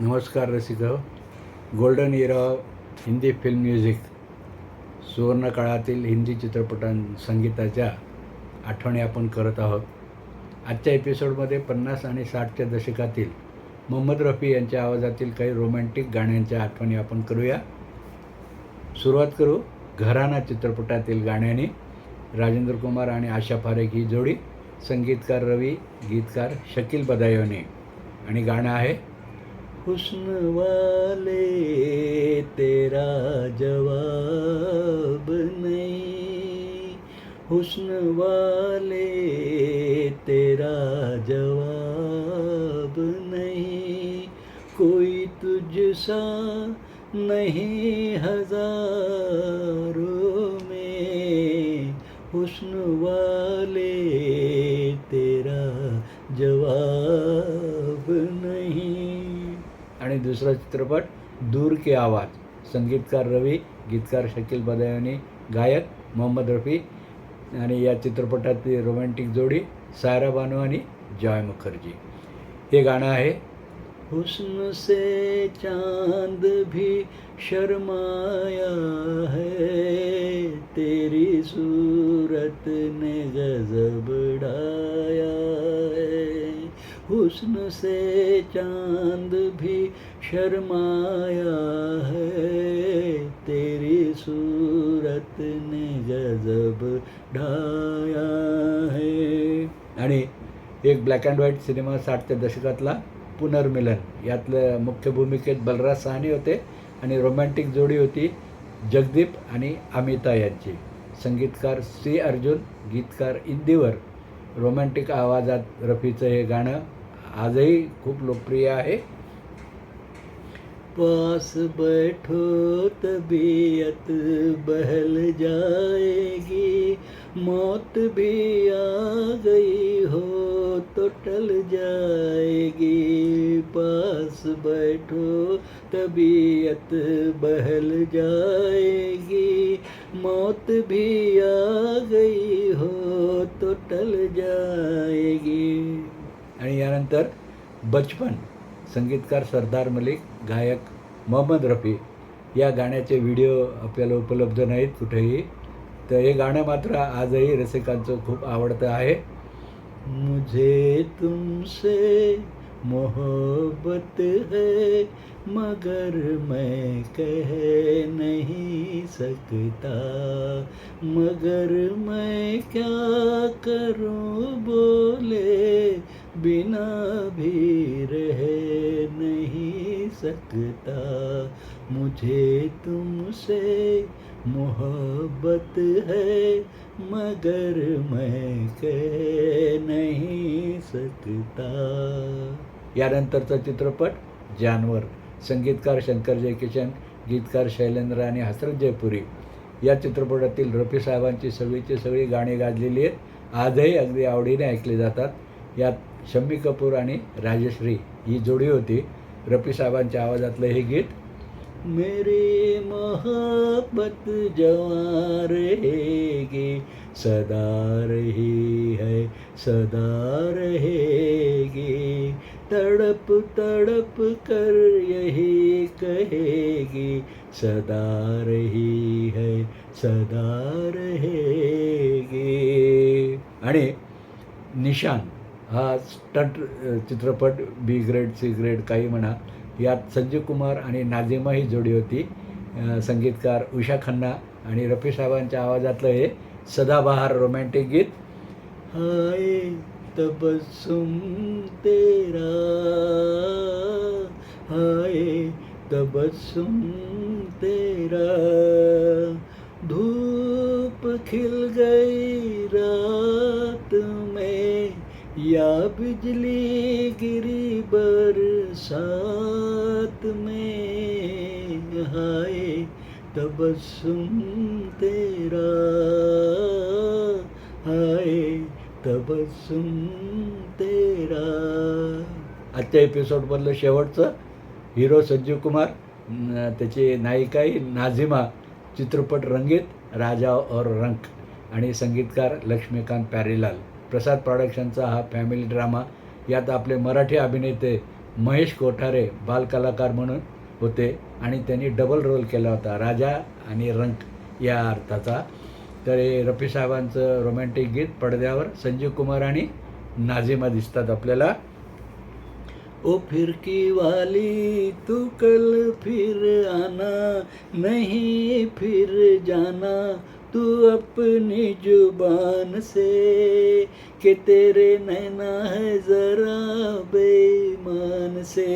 नमस्कार रसिक golden era Hindi film music सुवर्णकाळातील Hindi चित्रपटां संगीताच्या आठवणी आपण करत आहोत. आजच्या एपिसोडमध्ये पन्नास आणि साठच्या दशकातील मोहम्मद रफी यांच्या आवाजातील काही रोमॅन्टिक गाण्यांच्या आठवणी आपण करूया. सुरुवात करू घराणा चित्रपटातील गाण्याने. राजेंद्र कुमार आणि आशा पारेख ही जोडी. संगीतकार रवी गीतकार शकील बदायोने. आणि गाणं आहे हुस्न वाले तेरा जवाब नहीं। हुस्न वाले तेरा जवाब नहीं। कोई तुझसा नहीं हजारों में। हुस्न वाले दुसरा चित्रपट दूर के आवाज. संगीतकार रवी गीतकार शकील बदायनी गायक मोहम्मद रफी आणि या चित्रपटातली रोमॅन्टिक जोडी सायरा बानू आणि जॉय मुखर्जी. हे गाणं आहे हुस्न से चांद भी शर्माया है तेरी सूरत ने गजब डाया है। हुस्न से चांद भी शर्माया है। तेरी सूरत ने गजब ढाया है। आणि एक ब्लॅक अँड व्हाईट सिनेमा साठच्या दशकातला पुनर्मिलन यातलं मुख्य भूमिकेत बलराज साहनी होते आणि रोमॅन्टिक जोडी होती जगदीप आणि अमिता यांची. संगीतकार सी अर्जुन गीतकार इंदिवर. रोमॅन्टिक आवाजात रफीचं हे गाणं आजही खूप लोकप्रिय आहे. पास बैठो तबीयत बहल जाएगी. मौत भी आ गई हो तो टल जाएगी. पास बैठो तबीयत बहल जाएगी. मौत भी आ गई हो तो टल जाएगी. आणि यानंतर बचपन संगीतकार सरदार मलिक गायक मोहम्मद रफी. या गाण्याचे व्हिडिओ आपल्याला उपलब्ध नाहीत कुठेही. तर हे गाणं मात्र आजही रसिकांचं खूप आवडतं आहे. मुझे तुमसे मोहब्बत है मगर मैं कह नहीं सकता। मगर मैं क्या करूं बोले बिना भी रह नहीं सकता। मुझे तुमसे मोहब्बत है मगर मैं कह नहीं सकता। यानंतरचा चित्रपट जानवर संगीतकार शंकर जयकिशन गीतकार शैलेंद्र आणि हसरत जयपुरी. या चित्रपटातील रफी साहेबांची सगळीची सगळी गाणी गाजलेली आहेत. आजही अगदी आवडीने ऐकली जातात. यात शम्मी कपूर आणि राजश्री ही जोडी होती. रफी साहेबांच्या आवाजातलं हे गीत. मेरी मोहब्बत जवां रहेगी सदा रही है सदा रहेगी तड़प तड़प कर यही कहेगी सदा रही है सदा रहेगी आणि निशान हा स्टंट चित्रपट बी ग्रेड सी ग्रेड काही म्हणा. यात संजीव कुमार आणि नाझिमा ही जोडी होती. संगीतकार उषा खन्ना आणि रफी साहेबांच्या आवाजातलं हे सदाबहार रोमॅन्टिक गीत. हाय तबसुम तेरा हाय तबसुम तेरा धूप खिल गई रा या बिजली गिरी बरसात में हाय सुम तेरा हाय सुम तेरा। आजच्या एपिसोडमधलं शेवटचं हिरो संजीव कुमार त्याची नायिका नाझिमा चित्रपट रंगीत राजा और रंक आणि संगीतकार लक्ष्मीकांत प्यारीलाल. प्रसाद प्रॉडक्शनचा हा फॅमिली ड्रामा. यात आपले मराठी अभिनेते महेश कोठारे बालकलाकार म्हणून होते आणि त्यांनी डबल रोल केला होता राजा आणि रंक या अर्थाचा. तर हे रफी साहेबांचं रोमॅन्टिक गीत पडद्यावर संजीव कुमार आणि नाझिमा दिसतात आपल्याला. ओ फिरकी वाली तू कल फिर आना नहीं फिर जाना. तू अपनी जुबान से कि तेरे नैना है जरा बेईमान से।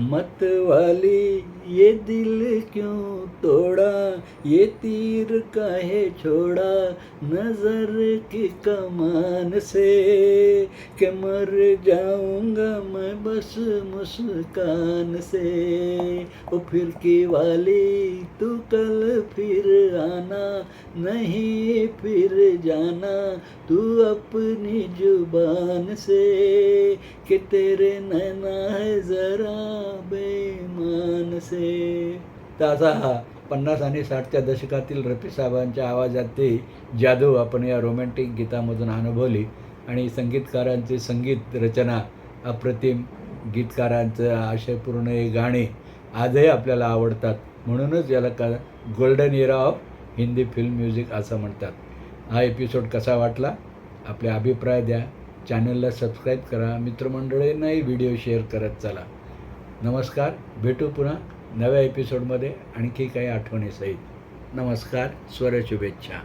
मत वाली ये दिल क्यों तोड़ा? ये तीर काहे छोड़ा? नज़र की कमान से कि मर जाऊँगा मैं बस मुस्कान से। ओ फिरकी वाली, तू कल फिर आना, नहीं फिर जाना। तू अपनी ज़ुबान से कि तेरे नैना है जरा बेईमान से। ताजा हा पन्नास आणि साठच्या दशकातील रफी साहेबांच्या आवाजात ते जादू आपण या रोमॅन्टिक गीतामधून अनुभवली. आणि संगीतकारांचे संगीत रचना अप्रतिम गीतकारांचं आशयपूर्ण हे गाणे आजही आपल्याला आवडतात. म्हणूनच याला का golden era of Hindi film music असं म्हणतात. हा एपिसोड कसा वाटला? आपले अभिप्राय द्या. चॅनलला सबस्क्राईब करा. मित्रमंडळींनाही व्हिडिओ शेअर करत चला. नमस्कार भेटू पुन्हा नव्या एपिसोडमध्ये आणखी काही आठवणीसहित. नमस्कार स्वर शुभेच्छा